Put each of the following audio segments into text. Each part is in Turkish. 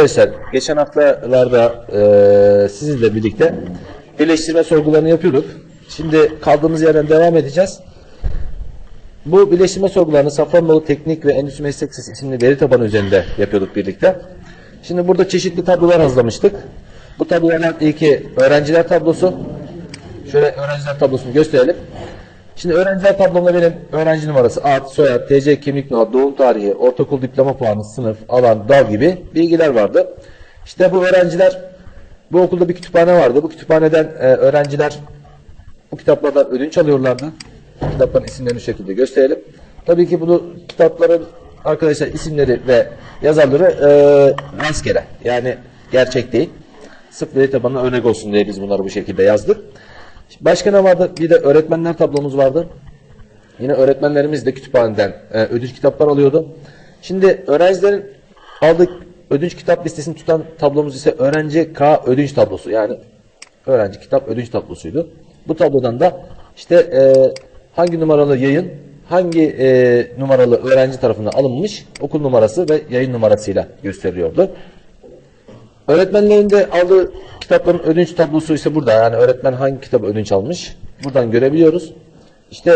Arkadaşlar geçen haftalarda e, sizinle birlikte birleştirme sorgularını yapıyorduk. Şimdi kaldığımız yerden devam edeceğiz. Bu birleştirme sorgularını Safranbolu Teknik ve Endüstri Meslek Lisesi isimli veri tabanı üzerinde yapıyorduk birlikte. Şimdi burada çeşitli tablolar hazırlamıştık. Bu tablolardan ilki öğrenciler tablosu. Şöyle öğrenciler tablosunu gösterelim. Şimdi öğrenciler tablomda benim öğrenci numarası, ad, soyad, TC kimlik numara, doğum tarihi, ortaokul diploma puanı, sınıf, alan, dal gibi bilgiler vardı. İşte bu öğrenciler, bu okulda bir kütüphane vardı. Bu kütüphaneden e, öğrenciler bu kitaplardan ödünç alıyorlardı. Kitapların isimlerini şekilde gösterelim. Tabii ki bunu kitapların arkadaşlar isimleri ve yazarları e, rastgele. Yani gerçek değil. Sırf veri tabanına örnek olsun diye biz bunları bu şekilde yazdık. Başka ne vardı? Bir de öğretmenler tablomuz vardı. Yine öğretmenlerimiz de kütüphaneden e, ödünç kitaplar alıyordu. Şimdi öğrencilerin aldık ödünç kitap listesini tutan tablomuz ise öğrenci K ödünç tablosu. Yani öğrenci kitap ödünç tablosuydu. Bu tablodan da işte e, hangi numaralı yayın hangi e, numaralı öğrenci tarafından alınmış okul numarası ve yayın numarasıyla gösteriliyordu. Öğretmenlerin de aldığı kitapların ödünç tablosu ise burada. Yani öğretmen hangi kitabı ödünç almış? Buradan görebiliyoruz. İşte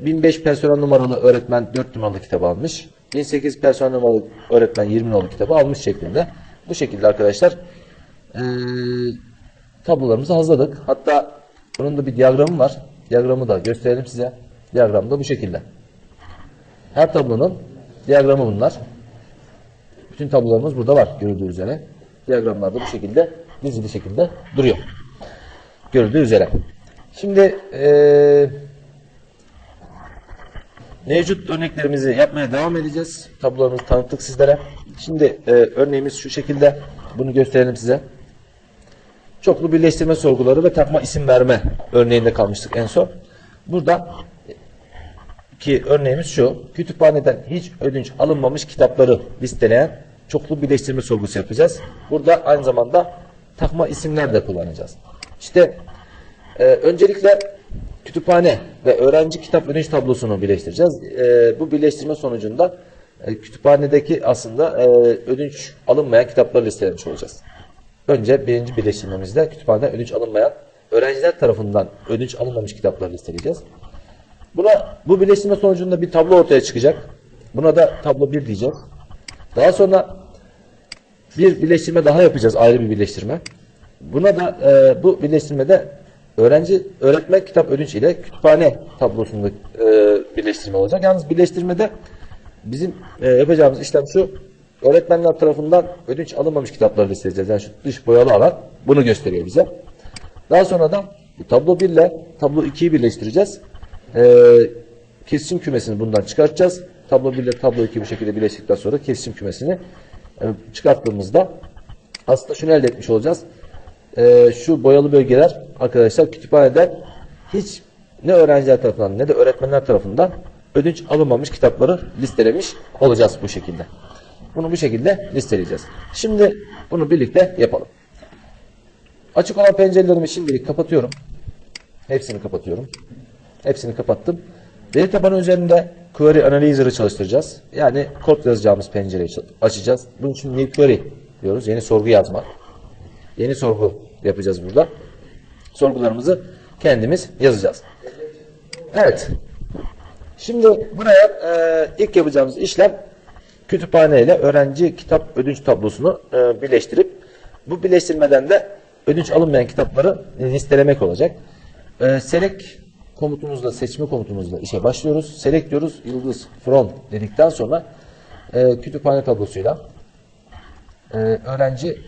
e, 1005 personel numaralı öğretmen 4 numaralı kitabı almış. 1008 personel numaralı öğretmen 20 numaralı kitabı almış şeklinde. Bu şekilde arkadaşlar e, tablolarımızı hazırladık. Hatta bunun da bir diyagramı var. Diyagramı da gösterelim size. Diyagram da bu şekilde. Her tablonun diyagramı bunlar. Bütün tablolarımız burada var görüldüğü üzere. Diyagramlarda bu şekilde dizili şekilde duruyor. Görüldüğü üzere. Şimdi eee mevcut örneklerimizi yapmaya devam edeceğiz. Tablolarımızı tanıttık sizlere. Şimdi eee, örneğimiz şu şekilde. Bunu gösterelim size. Çoklu birleştirme sorguları ve takma isim verme örneğinde kalmıştık en son. Burada ki örneğimiz şu. Kütüphaneden hiç ödünç alınmamış kitapları listeleyen çoklu birleştirme sorgusu yapacağız. Burada aynı zamanda takma isimler de kullanacağız. İşte e, öncelikle kütüphane ve öğrenci kitap ödünç tablosunu birleştireceğiz. E, bu birleştirme sonucunda e, kütüphanedeki aslında e, ödünç alınmayan kitapları listelemiş olacağız. Önce birinci birleştirmemizde kütüphaneden ödünç alınmayan öğrenciler tarafından ödünç alınmamış kitapları listeleyeceğiz. Buna bu birleştirme sonucunda bir tablo ortaya çıkacak. Buna da tablo 1 diyeceğiz. Daha sonra bir birleştirme daha yapacağız. Ayrı bir birleştirme. Buna da e, bu birleştirmede öğrenci öğretmen kitap ödünç ile kütüphane tablosunda e, birleştirme olacak. Yalnız birleştirmede bizim e, yapacağımız işlem şu. Öğretmenler tarafından ödünç alınmamış kitapları listeleyeceğiz. Yani şu dış boyalı alan bunu gösteriyor bize. Daha sonra da tablo 1 ile tablo 2'yi birleştireceğiz. Ee, kesişim kümesini bundan çıkartacağız. Tablo 1 ile tablo 2 bu şekilde birleştikten sonra kesişim kümesini e, çıkarttığımızda aslında şunu elde etmiş olacağız. Ee, şu boyalı bölgeler arkadaşlar kütüphaneden hiç ne öğrenciler tarafından ne de öğretmenler tarafından ödünç alınmamış kitapları listelemiş olacağız bu şekilde. Bunu bu şekilde listeleyeceğiz. Şimdi bunu birlikte yapalım. Açık olan pencerelerimi şimdilik kapatıyorum. Hepsini kapatıyorum. Hepsini kapattım. Veri tabanı üzerinde query analyzer'ı çalıştıracağız. Yani kod yazacağımız pencereyi açacağız. Bunun için new query diyoruz. Yeni sorgu yazma. Yeni sorgu yapacağız burada. Sorgularımızı kendimiz yazacağız. Evet. Şimdi buraya e, ilk yapacağımız işlem kütüphane ile öğrenci kitap ödünç tablosunu e, birleştirip bu birleştirmeden de ödünç alınmayan kitapları listelemek olacak. E, select komutumuzla, seçme komutumuzla işe başlıyoruz. Select diyoruz, yıldız from dedikten sonra e, kütüphane tablosuyla e, öğrenci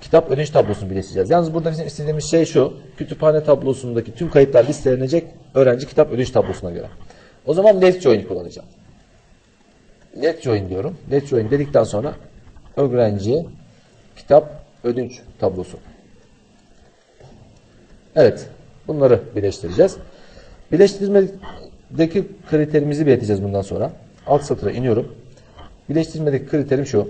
kitap ödünç tablosunu birleştireceğiz. Yalnız burada bizim istediğimiz şey şu, kütüphane tablosundaki tüm kayıtlar listelenecek öğrenci kitap ödünç tablosuna göre. O zaman left join kullanacağım. Let join diyorum. Let join dedikten sonra öğrenci kitap ödünç tablosu. Evet. Bunları birleştireceğiz. Birleştirmedeki kriterimizi belirteceğiz bundan sonra. Alt satıra iniyorum. Birleştirmedeki kriterim şu.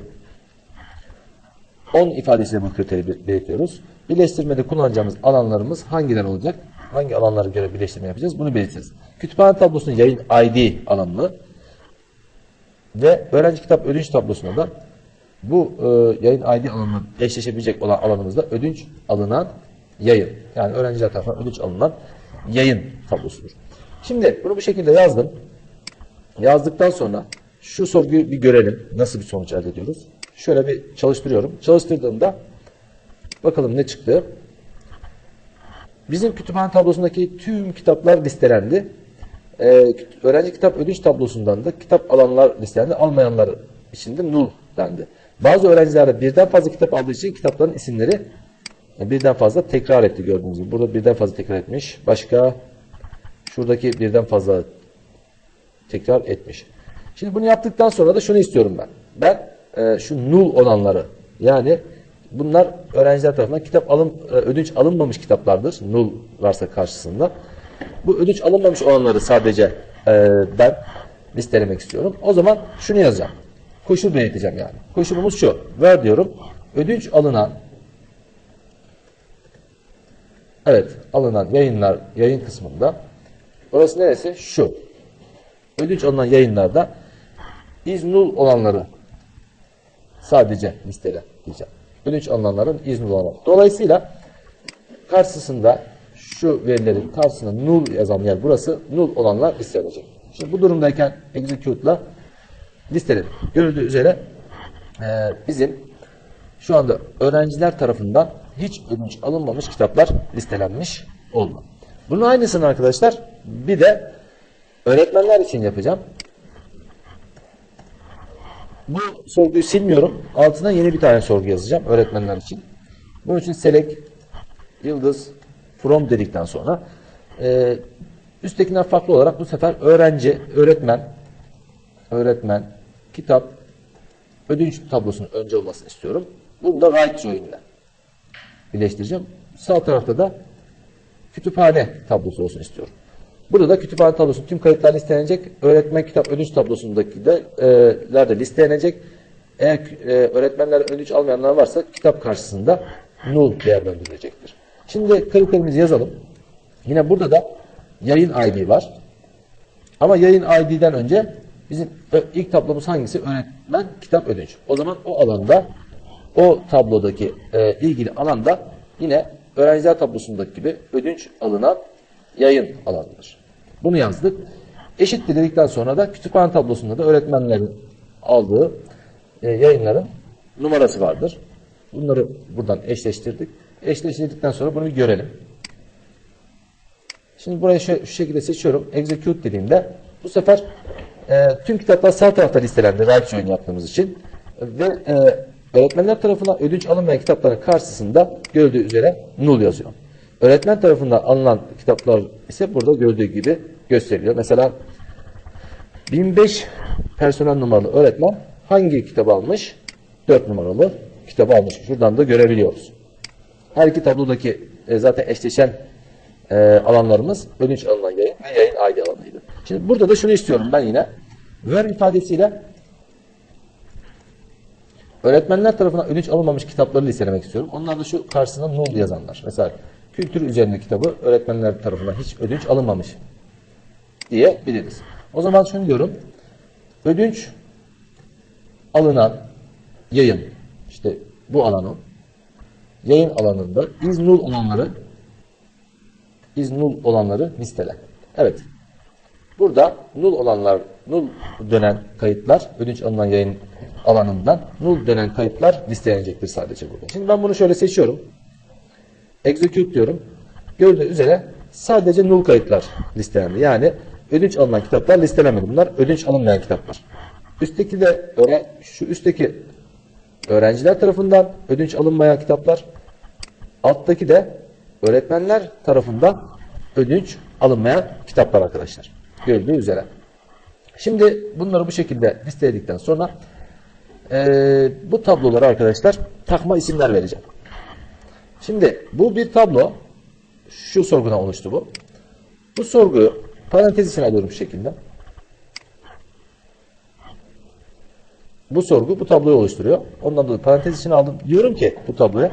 10 ifadesiyle bu kriteri belirtiyoruz. Birleştirmede kullanacağımız alanlarımız hangiler olacak? Hangi alanlara göre birleştirme yapacağız? Bunu belirteceğiz. Kütüphane tablosunun yayın ID alanını ve öğrenci kitap ödünç tablosuna da Bu e, yayın ID alanına eşleşebilecek olan alanımızda ödünç alınan yayın. Yani öğrenciler tarafından ödünç alınan yayın tablosudur. Şimdi bunu bu şekilde yazdım. Yazdıktan sonra şu sorguyu bir görelim. Nasıl bir sonuç elde ediyoruz? Şöyle bir çalıştırıyorum. Çalıştırdığımda bakalım ne çıktı. Bizim kütüphane tablosundaki tüm kitaplar listelendi. Ee, öğrenci kitap ödünç tablosundan da kitap alanlar listelendi. Almayanlar içinde null dendi. Bazı öğrencilerde birden fazla kitap aldığı için kitapların isimleri birden fazla tekrar etti gördüğünüz gibi. Burada birden fazla tekrar etmiş. Başka şuradaki birden fazla tekrar etmiş. Şimdi bunu yaptıktan sonra da şunu istiyorum ben. Ben e, şu null olanları yani bunlar öğrenciler tarafından kitap alım e, ödünç alınmamış kitaplardır. Null varsa karşısında. Bu ödünç alınmamış olanları sadece e, ben listelemek istiyorum. O zaman şunu yazacağım. Koşul belirteceğim yani. Koşulumuz şu. Ver diyorum. Ödünç alınan Evet, alınan yayınlar yayın kısmında. Orası neresi? Şu. Ödünç alınan yayınlarda iznul olanları sadece listele diyeceğim. Ödünç alınanların iznul olanları. Dolayısıyla karşısında şu verilerin karşısında null yazan yer burası null olanlar listelenecek. Şimdi bu durumdayken execute'la listeledik. Görüldüğü üzere bizim şu anda öğrenciler tarafından hiç ödünç alınmamış kitaplar listelenmiş oldu. Bunun aynısını arkadaşlar bir de öğretmenler için yapacağım. Bu sorguyu silmiyorum. Altına yeni bir tane sorgu yazacağım öğretmenler için. Bunun için select yıldız from dedikten sonra e, üsttekinden farklı olarak bu sefer öğrenci, öğretmen, öğretmen, kitap, ödünç tablosunun önce olmasını istiyorum. Bunu da right join ile birleştireceğim. Sağ tarafta da kütüphane tablosu olsun istiyorum. Burada da kütüphane tablosunun tüm kayıtlar listelenecek. Öğretmen kitap ödünç tablosundaki de, e, de listelenecek. Eğer e, öğretmenler ödünç almayanlar varsa kitap karşısında null değerlendirilecektir. Şimdi kriterimizi yazalım. Yine burada da yayın ID var. Ama yayın ID'den önce bizim ilk tablomuz hangisi? Öğretmen kitap ödünç. O zaman o alanda o tablodaki e, ilgili alanda yine öğrenciler tablosundaki gibi ödünç alınan yayın alanıdır. Bunu yazdık. Eşittir dedikten sonra da kütüphane tablosunda da öğretmenlerin aldığı e, yayınların numarası vardır. Bunları buradan eşleştirdik. Eşleştirdikten sonra bunu bir görelim. Şimdi burayı şu, şu şekilde seçiyorum. Execute dediğimde bu sefer e, tüm kitaplar sağ tarafta listelendi. Right join yaptığımız için. Ve e, öğretmenler tarafından ödünç alınmayan kitapların karşısında gördüğü üzere null yazıyor. Öğretmen tarafından alınan kitaplar ise burada gördüğü gibi gösteriliyor. Mesela 1005 personel numaralı öğretmen hangi kitabı almış? 4 numaralı kitabı almış. Şuradan da görebiliyoruz. Her iki tablodaki e, zaten eşleşen e, alanlarımız ödünç alınan yayın ve yayın ID alanıydı. Şimdi burada da şunu istiyorum ben yine. Ver ifadesiyle öğretmenler tarafından ödünç alınmamış kitapları listelemek istiyorum. Onlar da şu karşısına null yazanlar. Mesela kültür üzerinde kitabı öğretmenler tarafından hiç ödünç alınmamış diyebiliriz. O zaman şunu diyorum. Ödünç alınan yayın işte bu alanın yayın alanında iz null olanları iz null olanları listele. Evet. Burada null olanlar, null dönen kayıtlar, ödünç alınan yayın alanından null dönen kayıtlar listelenecektir sadece burada. Şimdi ben bunu şöyle seçiyorum. Execute diyorum. Gördüğü üzere sadece null kayıtlar listelendi. Yani ödünç alınan kitaplar listelenmedi. Bunlar ödünç alınmayan kitaplar. Üstteki de şu üstteki öğrenciler tarafından ödünç alınmayan kitaplar. Alttaki de öğretmenler tarafından ödünç alınmayan kitaplar arkadaşlar. Gördüğü üzere. Şimdi bunları bu şekilde listeledikten sonra eee, bu tablolara arkadaşlar takma isimler vereceğim. Şimdi bu bir tablo. Şu sorgudan oluştu bu. Bu sorguyu parantez içine alıyorum şu şekilde. Bu sorgu bu tabloyu oluşturuyor. Ondan dolayı parantez içine aldım. Diyorum ki bu tabloya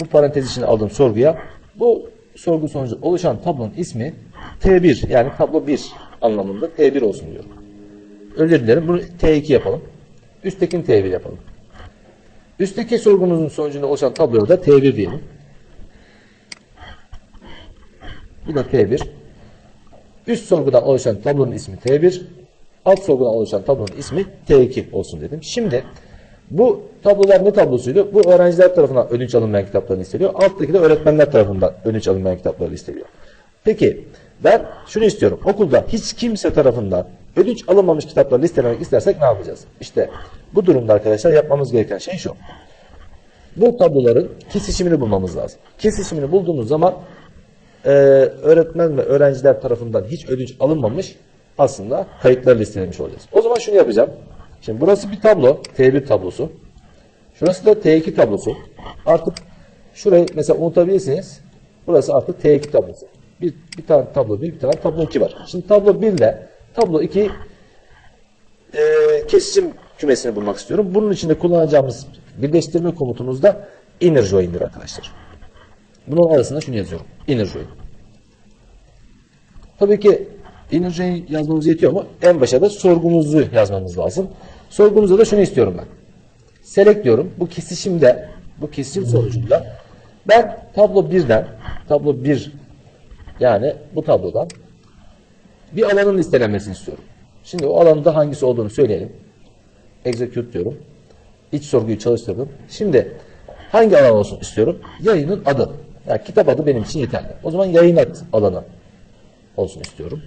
bu parantez içine aldığım sorguya bu sorgu sonucu oluşan tablonun ismi T1 yani tablo 1 anlamında T1 olsun diyorum. Özür dilerim bunu T2 yapalım. Üsttekini T1 yapalım. Üstteki sorgunuzun sonucunda oluşan tabloya da T1 diyelim. Bu da T1. Üst sorgudan oluşan tablonun ismi T1. Alt sorgudan oluşan tablonun ismi T2 olsun dedim. Şimdi bu tablolar ne tablosuydu? Bu öğrenciler tarafından ödünç alınmayan kitaplar listeliyor. Alttaki de öğretmenler tarafından ödünç alınmayan kitaplar listeliyor. Peki ben şunu istiyorum. Okulda hiç kimse tarafından ödünç alınmamış kitaplar listelemek istersek ne yapacağız? İşte bu durumda arkadaşlar yapmamız gereken şey şu. Bu tabloların kesişimini bulmamız lazım. Kesişimini bulduğumuz zaman e, öğretmen ve öğrenciler tarafından hiç ödünç alınmamış aslında kayıtlar listelemiş olacağız. O zaman şunu yapacağım. Şimdi burası bir tablo, T1 tablosu. Şurası da T2 tablosu. Artık şurayı mesela unutabilirsiniz. Burası artık T2 tablosu. Bir, bir tane tablo 1, bir tane tablo 2 var. Şimdi tablo 1 ile tablo 2 e, kesişim kümesini bulmak istiyorum. Bunun için de kullanacağımız birleştirme komutumuz da inner join'dir arkadaşlar. Bunun arasında şunu yazıyorum. Inner join. Tabii ki inner join yazmamız yetiyor mu? En başa da sorgumuzu yazmamız lazım. Sorgumuzda da şunu istiyorum ben. Select diyorum. Bu kesişimde, bu kesişim sonucunda ben tablo 1'den, tablo 1 yani bu tablodan bir alanın listelenmesini istiyorum. Şimdi o alanda hangisi olduğunu söyleyelim. Execute diyorum. İç sorguyu çalıştırdım. Şimdi hangi alan olsun istiyorum? Yayının adı. Yani kitap adı benim için yeterli. O zaman yayın ad alanı olsun istiyorum.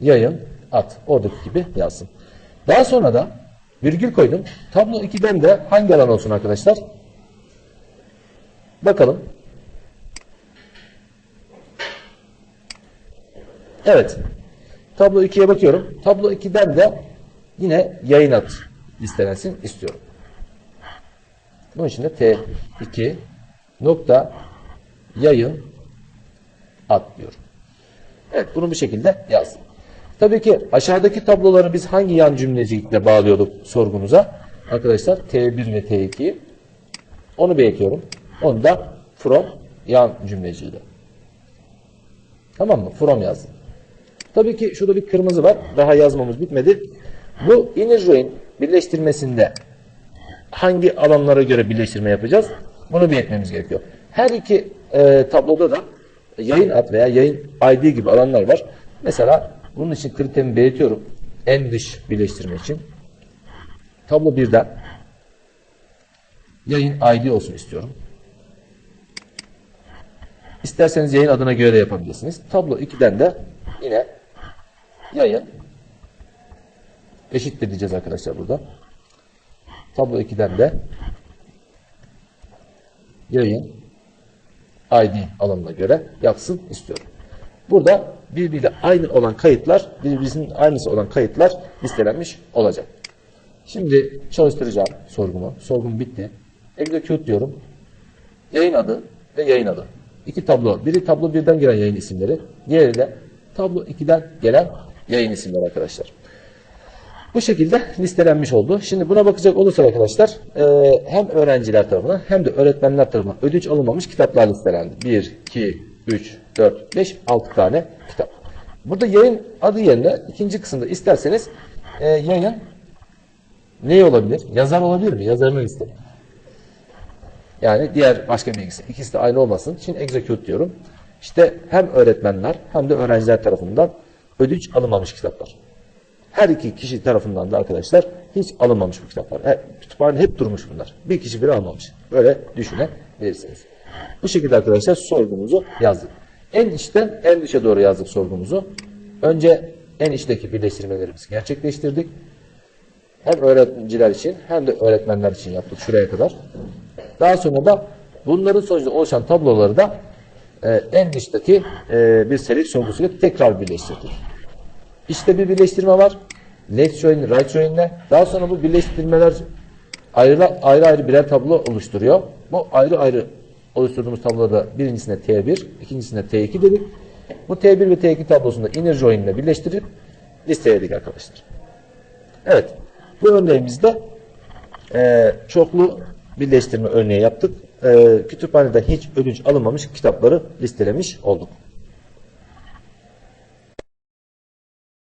Yayın at. Oradaki gibi yazsın. Daha sonra da virgül koydum. Tablo 2'den de hangi alan olsun arkadaşlar? Bakalım. Evet. Tablo 2'ye bakıyorum. Tablo 2'den de yine yayın at listelensin istiyorum. Bunun için de T2 nokta yayın at diyorum. Evet bunu bu şekilde yazdım. Tabii ki aşağıdaki tabloları biz hangi yan cümlecikle bağlıyorduk sorgumuza? Arkadaşlar T1 ve T2'yi onu bir ekliyorum. Onu da from yan cümleciyle. Tamam mı? From yazdım. Tabii ki şurada bir kırmızı var. Daha yazmamız bitmedi. Bu inner birleştirmesinde hangi alanlara göre birleştirme yapacağız? Bunu bir etmemiz gerekiyor. Her iki e, tabloda da yayın ad veya yayın ID gibi alanlar var. Mesela bunun için kriterimi belirtiyorum. En dış birleştirme için. Tablo 1'den yayın ID olsun istiyorum. İsterseniz yayın adına göre yapabilirsiniz. Tablo 2'den de yine yayın eşittir diyeceğiz arkadaşlar burada. Tablo 2'den de yayın ID alanına göre yapsın istiyorum. Burada birbiriyle aynı olan kayıtlar, birbirinin aynısı olan kayıtlar listelenmiş olacak. Şimdi çalıştıracağım sorgumu. Sorgum bitti. Execute diyorum. Yayın adı ve yayın adı. İki tablo. Biri tablo birden gelen yayın isimleri. Diğeri de tablo 2'den gelen yayın isimleri arkadaşlar. Bu şekilde listelenmiş oldu. Şimdi buna bakacak olursak arkadaşlar e, hem öğrenciler tarafından hem de öğretmenler tarafından ödünç alınmamış kitaplar listelendi. 1, 2, 3, 4, 5, 6 tane kitap. Burada yayın adı yerine ikinci kısımda isterseniz e, yayın ne olabilir? Yazar olabilir mi? Yazarını listelim. Yani diğer başka bilgisi. İkisi de aynı olmasın. Şimdi execute diyorum. İşte hem öğretmenler hem de öğrenciler tarafından ödünç alınmamış kitaplar. Her iki kişi tarafından da arkadaşlar hiç alınmamış bu kitaplar. He, kütüphanede hep durmuş bunlar. Bir kişi bile almamış. Böyle düşünebilirsiniz. Bu şekilde arkadaşlar sorgumuzu yazdık. En içten en dışa doğru yazdık sorgumuzu. Önce en içteki birleştirmelerimizi gerçekleştirdik. Hem öğrenciler için hem de öğretmenler için yaptık şuraya kadar. Daha sonra da bunların sonucunda oluşan tabloları da e, en dıştaki e, bir seri sorgusuyla tekrar birleştirdik. İşte bir birleştirme var. Left join, right join ile. Daha sonra bu birleştirmeler ayrı ayrı, ayrı birer tablo oluşturuyor. Bu ayrı ayrı oluşturduğumuz tabloda birincisine T1, ikincisine T2 dedik. Bu T1 ve T2 tablosunda inner join ile birleştirip listeledik arkadaşlar. Evet. Bu örneğimizde e, çoklu birleştirme örneği yaptık. E, kütüphanede hiç ödünç alınmamış kitapları listelemiş olduk.